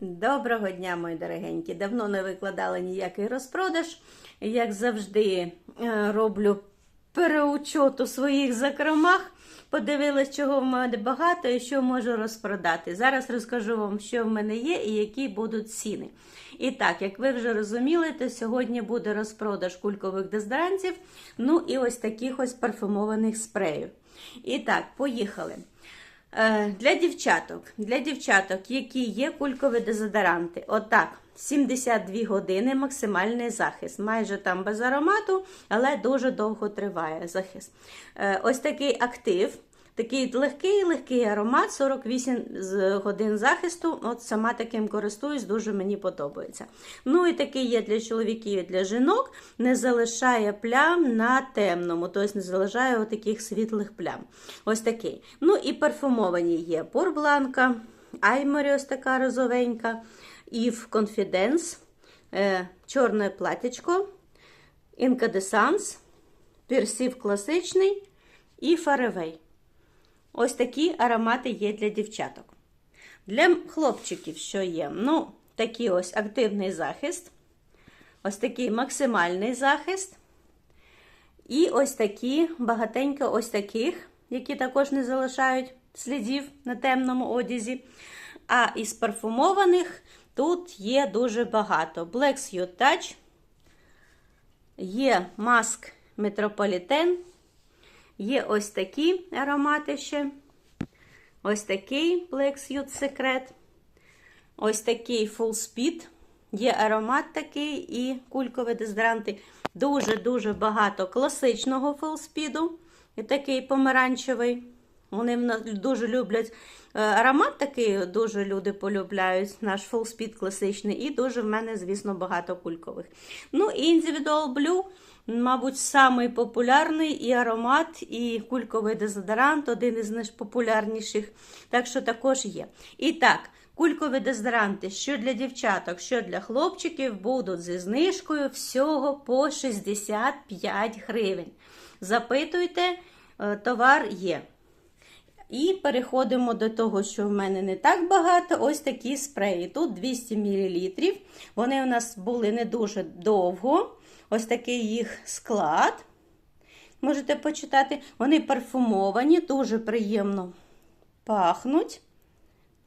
Доброго дня, мої дорогенькі. Давно не викладала ніякий розпродаж. Як завжди, е, роблю переучот у своїх закромах. Подивилась, чого в мене багато і що можу розпродати. Зараз розкажу вам, що в мене є і які будуть ціни. І так, як ви вже розуміли, то сьогодні буде розпродаж кулькових дезодорантів, ну і ось таких ось парфумованих спреїв. І так, поїхали. Е, Для дівчаток, для дівчаток, які є кулькові дезодоранти, отак, 72 години максимальний захист. Майже там без аромату, але дуже довго триває захист. Е, Ось такий актив. Такий легкий легкий аромат, 48 годин захисту. От сама таким користуюсь, дуже мені подобається. Ну і такий є для чоловіків і для жінок, не залишає плям на темному, тобто не залишає таких світлих плям. Ось такий. Ну і парфумовані є Порбланка, Айморі, ось така розовенька, Ів е, чорне платячко, Інкадесанс, Персів класичний і Фаревей. Ось такі аромати є для дівчаток. Для хлопчиків, що є? Ну, такий ось активний захист, ось такий максимальний захист. І ось такі, багатенько ось таких, які також не залишають слідів на темному одязі. А із парфумованих тут є дуже багато. Black Suit Touch, є маск Metropolitan, Є ось такі аромати ще. Ось такий Black Suit Secret. Ось такий Full Speed. Є аромат такий і кулькові дезодоранти. Дуже-дуже багато класичного Full Speed. І такий помаранчевий. Вони дуже люблять е, аромат такий, дуже люди полюбляють, наш Full Speed класичний. І дуже в мене, звісно, багато кулькових. Ну, і Individual Blue. Мабуть, самий популярний і аромат, і кульковий дезодорант, один із найпопулярніших. Так що також є. І так, кулькові дезодоранти, що для дівчаток, що для хлопчиків, будуть зі знижкою всього по 65 гривень. Запитуйте, е, товар є. І переходимо до того, що в мене не так багато. Ось такі спреї. Тут 200 мл. Вони у нас були не дуже довго. Ось такий їх склад. Можете почитати. Вони парфумовані, дуже приємно пахнуть.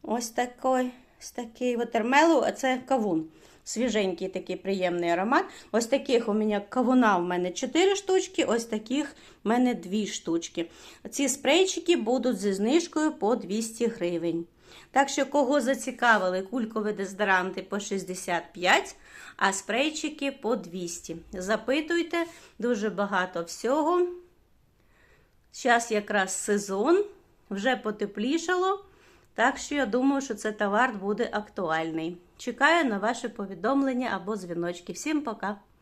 Ось такий, ось такий ватермелу, а це кавун. Свіженький такий приємний аромат. Ось таких у мене кавуна в мене 4 штучки, ось таких в мене 2 штучки. Ці спрейчики будуть зі знижкою по 200 гривень. Так що, кого зацікавили, кулькові дезодоранти по 65, а спрейчики по 200. Запитуйте, дуже багато всього. Зараз якраз сезон, вже потеплішало. Так що я думаю, що цей товар буде актуальний. Чекаю на ваше повідомлення або дзвіночки. Всім пока!